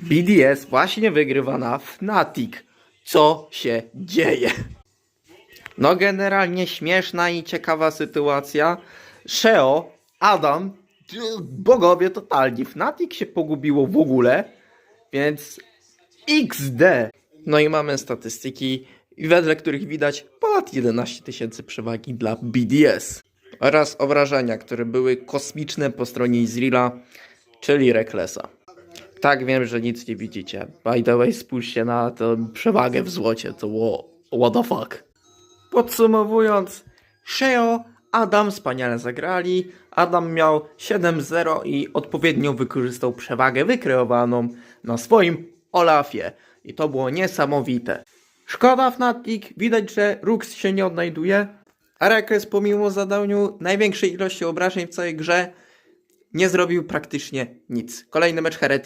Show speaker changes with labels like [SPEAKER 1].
[SPEAKER 1] BDS właśnie wygrywa na Fnatic. Co się dzieje? No generalnie śmieszna i ciekawa sytuacja. Sheo, Adam, bogowie totalnie. Fnatic się pogubiło w ogóle, więc XD. No i mamy statystyki, wedle których widać ponad 11 tysięcy przewagi dla BDS. Oraz obrażenia, które były kosmiczne po stronie Izrila, czyli Recklessa. Tak, wiem, że nic nie widzicie. By the way, spójrzcie na tę przewagę w złocie, to wo- what the fuck. Podsumowując, Sheo, Adam wspaniale zagrali. Adam miał 7-0 i odpowiednio wykorzystał przewagę wykreowaną na swoim Olafie. I to było niesamowite. Szkoda Fnatic, widać, że Rux się nie odnajduje. A Rekes pomimo zadaniu największej ilości obrażeń w całej grze nie zrobił praktycznie nic. Kolejny mecz Heretics.